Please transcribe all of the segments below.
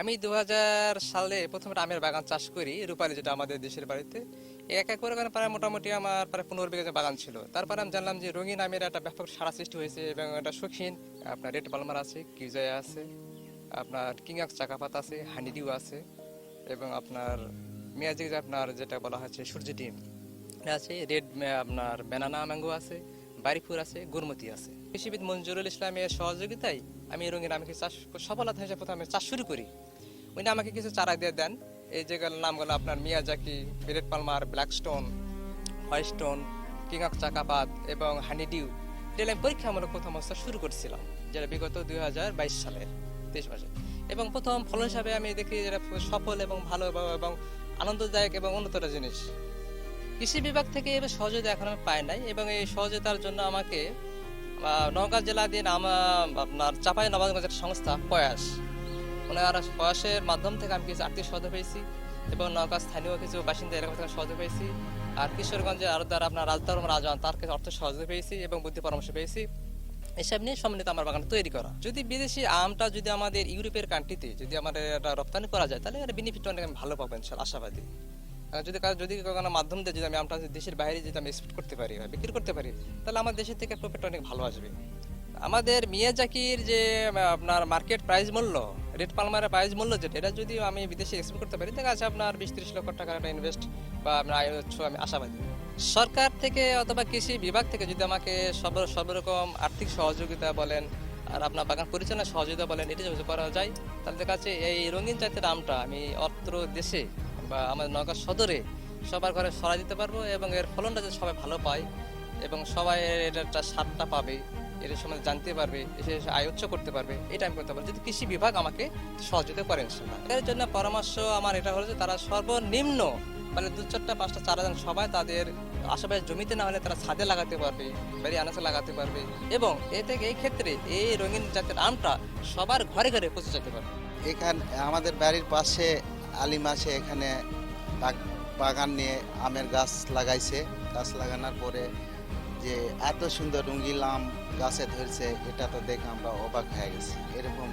আমি দু হাজার সালে প্রথমে আমের বাগান চাষ করি, রূপালী যেটা আমাদের দেশের বাড়িতে। এক এক করে প্রায় মোটামুটি আমার প্রায় পনেরো বিঘা বাগান ছিল। তারপরে আমি জানলাম যে রঙিন আমের একটা ব্যাপক সারা সৃষ্টি হয়েছে এবং এটা শৌখিন আপনার রেড পালমার আছে, কিউজয় আছে, আপনার কিংয়াক্স চাকাপাত আছে, হানিডিউ আছে, এবং আপনার মেয়াজিক আপনার যেটা বলা হচ্ছে সূর্য ডিম আছে, রেড, আপনার ব্যানানা, ম্যাঙ্গো আছে। বারিফুর আছে, গুরমতি আছে। কৃষিবিদ মঞ্জুরুল ইসলামের সহযোগিতায় আমি রঙিন আমাকে চাষ সফলতা হিসেবে প্রথমে চাষ শুরু করি। উনি আমাকে কিছু চারা দিয়ে দেন। এই যেগুলোর নামগুলো আপনার Miyazaki Red Palmer, Blackstone, Whitestone কিংক চাকাপাত এবং হানিডিউ। এটা আমি পরীক্ষামূলক প্রথম অবস্থা শুরু করছিলাম, যেটা বিগত দুই হাজার বাইশ সালের তেইশ মাসে। এবং প্রথম ফলন হিসাবে আমি দেখি যেটা সফল এবং ভালো এবং- আনন্দদায়ক এবং উন্নত জিনিস। কৃষি বিভাগ থেকে এবার সহযোগিতা এখন আমি পাই নাই এবং এই সহযোগিতার জন্য আমাকে নওগাঁ জেলা দিন আপনার চাপাই নবাবগঞ্জ একটা সংস্থা, প্রয়াস। ওনার প্রয়াসের মাধ্যম থেকে আমি কিছু আর্থিক সহায়তা পেয়েছি এবং নওগাঁ স্থানীয় কিছু বাসিন্দা এলাকা থেকে সহযোগিতা পেয়েছি। আর কিশোরগঞ্জের আরও দ্বারা আপনার রাজধর্ম রাজন তার কাছে অর্থ সহযোগিতা পেয়েছি এবং বুদ্ধি পরামর্শ পেয়েছি। এসব নিয়ে সম্মিলিত আমার বাগান তৈরি করা। যদি বিদেশি আমটা যদি আমাদের ইউরোপের কান্ট্রিতে যদি আমাদের এটা রপ্তানি করা যায়, তাহলে এর বেনিফিট অনেক আমি ভালো পাবো ইনশাল্লাহ, আশাবাদী। যদি যদি কোনো মাধ্যম দিয়ে যদি আমি আমটা দেশের বাইরে যদি আমি এক্সপোর্ট করতে পারি বা বিক্রি করতে পারি, তাহলে আমার দেশের থেকে প্রফিট অনেক ভালো আসবে। আমাদের মিয়াজাকির যে আপনার মার্কেট প্রাইস মূল্য, রেড পালমারের প্রাইস মূল্য যেটা, এটা যদি আমি বিদেশে এক্সপোর্ট করতে পারি, দেখা যাচ্ছে আপনার বিশ ত্রিশ লক্ষ টাকার একটা ইনভেস্ট বা আপনার আয় উৎস আমি আশাবাদী। সরকার থেকে অথবা কৃষি বিভাগ থেকে যদি আমাকে সব সব রকম আর্থিক সহযোগিতা বলেন, আর আপনার বাগান পরিচালনার সহযোগিতা বলেন, এটা যদি করা যায়, তাহলে দেখা যাচ্ছে এই রঙিন জাতের আমটা আমি অত্র দেশে বা আমাদের নগর সদরে সবার ঘরে সরা দিতে পারব এবং এর ফলনটা যদি সবাই ভালো পায় এবং সবাই এর একটা স্বাদটা পাবে, এর সম্বন্ধে জানতে পারবে, এসে এসে আয় উচ্চ করতে পারবে এটা আমি করতে পারব। যদি কৃষি বিভাগ আমাকে সহযোগিতা করেন এর জন্য পরামর্শ আমার এটা হলো যে তারা সর্বনিম্ন মানে দু চারটা, পাঁচটা চারা যেন সবাই তাদের আশেপাশে জমিতে না হলে তারা ছাদে লাগাতে পারবে বাড়ি আনাচে লাগাতে পারবে এবং এ থেকে এই ক্ষেত্রে এই রঙিন জাতের আমটা সবার ঘরে ঘরে পৌঁছে যেতে পারবে। এখানে আমাদের বাড়ির পাশে আলিম আছে এখানে বাগান নিয়ে আমের গাছ লাগাইছে। গাছ লাগানোর পরে যে এত সুন্দর রঙ্গিল আম গাছে ধরছে, এটা তো দেখে আমরা অবাক হয়ে গেছি। এরকম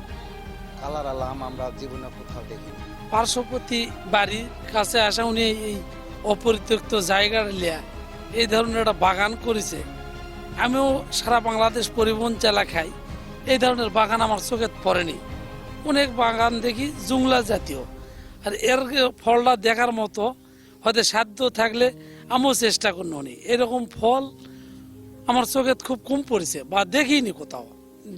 কালার আলা আম আমরা জীবনে কোথাও দেখিনি। পার্শ্ববর্তী বাড়ির কাছে আসা উনি এই- এই অপরিত্যক্ত জায়গার লিয়া এই ধরনের একটা বাগান করেছে। আমিও সারা বাংলাদেশ পরিবহন চালা খাই। এই ধরনের বাগান আমার চোখে পড়েনি। অনেক বাগান দেখি জুংলা জাতীয়। আর এর ফলটা দেখার মতো হয়তো সাধ্য থাকলে আমিও চেষ্টা করুন উনি এরকম ফল আমার চোখে খুব কম পড়েছে বা দেখিনি কোথাও।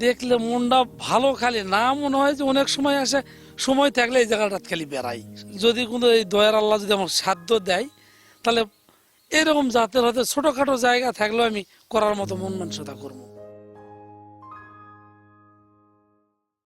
দেখলে মনটা ভালো খালি, না মনে হয় যে অনেক সময় আসে, সময় থাকলে এই জায়গাটা খালি বেড়াই। যদি কোনো এই দয়ার আল্লাহ যদি আমার সাধ্য দেয়, তাহলে এরকম জাতের হয়তো ছোটোখাটো জায়গা থাকলেও আমি করার মতো মন মানসিকতা করব।